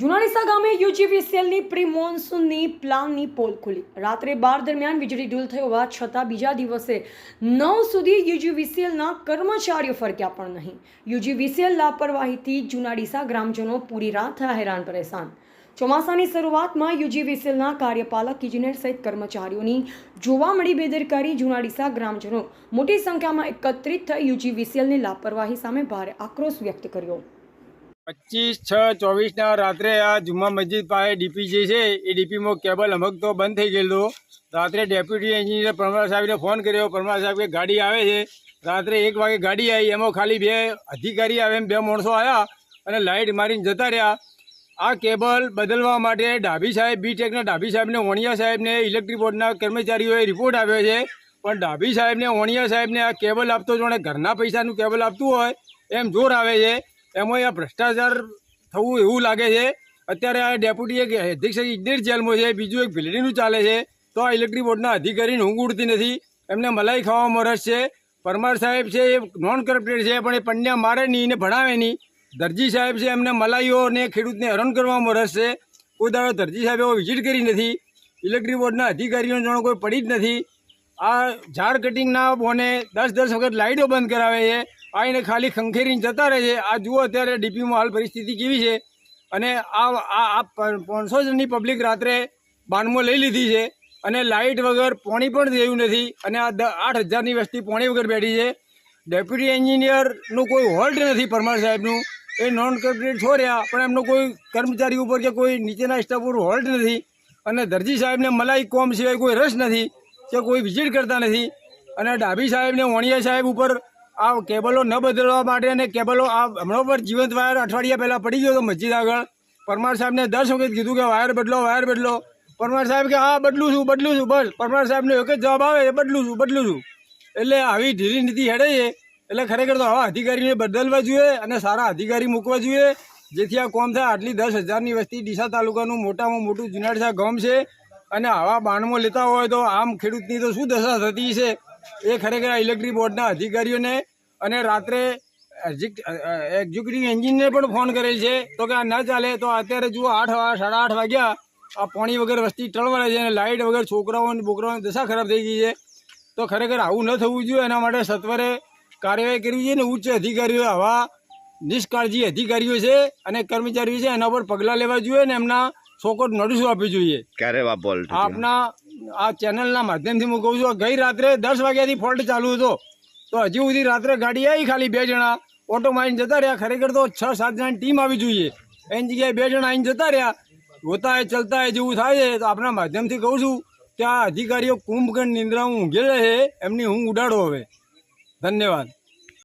જુનાડીસા ગામે યુજીવીસીએલની પ્રી મોન્સૂનની પ્લાનની પોલ ખુલી. રાત્રે બાર દરમિયાન વીજળી ડૂલ થયો હોવા છતાં બીજા દિવસે નવ સુધી યુજીવીસીએલના કર્મચારીઓ ફરક્યા પણ નહીં. યુજીવીસીએલ લાપરવાહીથી જુનાડીસા ગ્રામજનો પૂરી રાત થયા હેરાન પરેશાન ચોમાસાની શરૂઆતમાં યુજીવીસીએલના કાર્યપાલક ઇજનેર સહિત કર્મચારીઓની જોવા મળી બેદરકારી જુનાડીસા ગ્રામજનો મોટી સંખ્યામાં એકત્રિત થઈ યુજીવીસીએલની લાપરવાહી સામે ભારે આક્રોશ વ્યક્ત કર્યો. પચીસ છ ચોવીસના રાત્રે આ જુમ્મા મસ્જિદ પાસે ડીપી જે છે, એ ડીપીમાં કેબલ અમકતો બંધ થઈ ગયેલો. રાત્રે ડેપ્યુટી એન્જિનિયર પરમાર સાહેબને ફોન કર્યો. પરમાર સાહેબ કે ગાડી આવે છે. રાત્રે એક વાગે ગાડી આવી. એમાં ખાલી બે અધિકારી આવે એમ બે માણસો આવ્યા અને લાઇટ મારીને જતા રહ્યા. આ કેબલ બદલવા માટે ડાભી સાહેબ બી ટેકના ડાભી સાહેબને વણિયા સાહેબને ઇલેક્ટ્રિક બોર્ડના કર્મચારીઓએ રિપોર્ટ આવ્યો છે. પણ ડાભી સાહેબને વણિયા સાહેબને આ કેબલ આપતો જોણે ઘરના પૈસાનું કેબલ આપતું હોય એમ જોર આવે છે. એમાં આ ભ્રષ્ટાચાર થવું એવું લાગે છે. અત્યારે આ ડેપ્યુટી એક અધિક્ષક ઇજનેર જેલમાં છે, બીજું એક ભીલડીનું ચાલે છે. તો આ ઇલેક્ટ્રિક બોર્ડના અધિકારીને ઊંઘ ઉડતી નથી. એમને મલાઈ ખાવામાં રસ છે. પરમાર સાહેબ છે એ નોન કરપ્ટેડ છે, પણ એ પંડ્યા મારે નહીં એને ભણાવે નહીં. દરજી સાહેબ છે એમને મલાઈઓને ખેડૂતને હેરાન કરવામાં રસ છે. કોઈ દાડો દરજી સાહેબ વિઝિટ કરી નથી. ઇલેક્ટ્રિક બોર્ડના અધિકારીઓને જાણો કોઈ પડી જ નથી. આ ઝાડ કટિંગના બોને દસ દસ વખત લાઇટો બંધ કરાવે છે. આઈને ખાલી ખંખેરીને જતા રહે છે. આ જુઓ અત્યારે ડીપીમાં હાલ પરિસ્થિતિ કેવી છે. અને આ આ પાંચસો જણની પબ્લિક રાત્રે બાનમાં લઈ લીધી છે. અને લાઇટ વગર પોણી પણ થયું નથી. અને આ આઠ હજારની વસ્તી પોણી વગર બેઠી છે. ડેપ્યુટી એન્જિનિયરનું કોઈ હોલ્ટ નથી પરમાર સાહેબનું. એ નોન કોર્પોરેટ છોડ્યા પણ એમનો કોઈ કર્મચારી ઉપર કે કોઈ નીચેના સ્ટાફ ઉપર હોલ્ટ નથી. અને દરજી સાહેબને મલાઈ કોમ સિવાય કોઈ રસ નથી, કે કોઈ વિઝિટ કરતા નથી. અને ડાભી સાહેબને વણિયા સાહેબ ઉપર આ કેબલો ન બદલવા માટે અને કેબલો આ હમણાં પર જીવંત વાયર અઠવાડિયા પહેલાં પડી ગયો હતો મસ્જિદ આગળ. પરમાર સાહેબને દસ વખત કીધું કે વાયર બદલો વાયર બદલો. પરમાર સાહેબ કે, હા, બદલું છું બદલું છું, બસ. પરમાર સાહેબને એક જ જવાબ આવે એ બદલું છું બદલું છું. એટલે આવી ઢીલી નીતિ હેડે છે. એટલે ખરેખર તો આવા અધિકારીને બદલવા જોઈએ અને સારા અધિકારી મૂકવા જોઈએ. જેથી આ કોમ થાય. આટલી દસ હજારની વસ્તી ડીસા તાલુકાનું મોટામાં મોટું જુનાડસા ગામ છે. અને આવા બાણમાં લેતા હોય તો આમ ખેડૂતની તો શું દશા થતી છે? એ ખરેખર આ ઇલેક્ટ્રિક બોર્ડના અધિકારીઓને અને રાત્રે એક્ઝિક્યુટિવ એન્જિનને પણ ફોન કરેલ છે. તો કે આ ના ચાલે તો અત્યારે જુઓ આઠ સાડા આઠ વાગ્યા. આ પાણી વગર વસ્તી ટળવાડે છે અને લાઇટ વગર છોકરાઓ અને બોકરાઓની દશા ખરાબ થઈ ગઈ છે. તો ખરેખર આવું ન થવું જોઈએ. એના માટે સત્વરે કાર્યવાહી કરવી જોઈએ ને ઉચ્ચ અધિકારીઓ આવા નિષ્કાળજી અધિકારીઓ છે અને કર્મચારીઓ છે એના પર પગલાં લેવા જોઈએ ને એમના સોકોટ નોટિસો આપવી જોઈએ. ક્યારે આપના આ ચેનલના માધ્યમથી હું કહું છું, ગઈ રાત્રે દસ વાગ્યાથી ફોલ્ટ ચાલુ હતો. તો હજી સુધી રાત્રે ગાડી આવી ખાલી બે જણા. ઓટો મારીને જતા રહ્યા. ખરેખર તો છ, સાત જણાની ટીમ આવી જોઈએ. એની જગ્યાએ બે જણા આવીને જતા રહ્યા. હોતા એ ચલતા એ જેવું થાય છે. તો આપણા માધ્યમથી કહું છું કે આ અધિકારીઓ કુંભકર્ણ નિંદ્રામાં ઊંઘેલા છે. એમની હું ઉડાડો હવે. ધન્યવાદ.